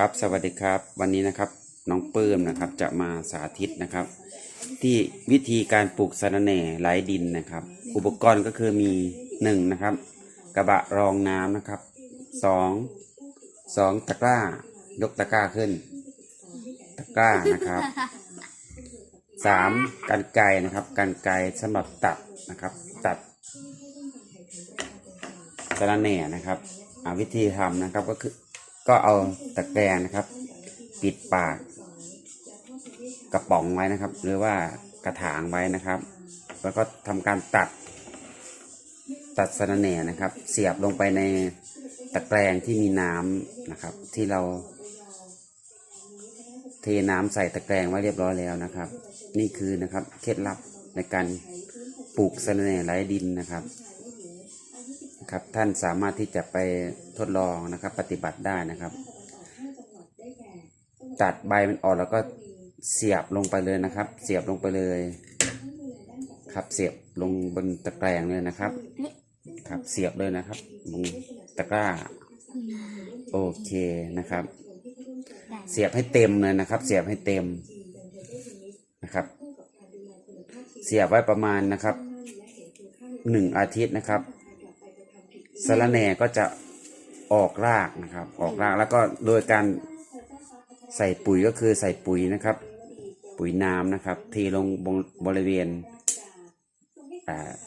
ครับ สวัสดีครับ วันนี้นะครับน้องเปื้มนะครับจะมาสาธิตนะครับ ที่วิธีการปลูกสะระแหน่ไร้ดินนะครับ อุปกรณ์ก็คือมีหนึ่งนะครับ กระบะรองน้ำนะครับสองสองตะกร้ายกตะกร้าขึ้น ตะกร้านะครับสามกันไกรนะครับกันไกรสำหรับตัดนะครับ ตัดสะระแหน่นะครับวิธีทำนะครับก็คือ ก็เอาตะแกรงนะครับ ปิดปากกระป๋องไว้นะครับ หรือว่ากระถางไว้นะครับ แล้วก็ทำการตัด ตัดสะระแหน่นะครับ เสียบลงไปในตะแกรงที่มีน้ำนะครับ ที่เรา เทน้ำใส่ตะแกรงไว้เรียบร้อยแล้วนะครับ นี่คือนะครับเคล็ดลับในการปลูกสะระแหน่ไร้ดินนะครับ ครับ ท่านสามารถที่จะไปทดลองนะครับ ปฏิบัติได้นะครับ ตัดใบมันออกแล้วก็เสียบลงไปเลยนะครับ เสียบลงไปเลย ครับเสียบลงบนตะแกรงเลยนะครับ ครับเสียบเลยนะครับลงตะกร้าโอเคนะครับ เสียบให้เต็มเลยนะครับ เสียบให้เต็มนะครับ เสียบไว้ประมาณนะครับหนึ่งอาทิตย์นะครับ สะระแหน่ก็จะออกรากนะครับ ออกรากแล้วก็โดยการใส่ปุ๋ยก็คือใส่ปุ๋ยนะครับ ปุ๋ยน้ำนะครับเทลงบบริเวณอ่า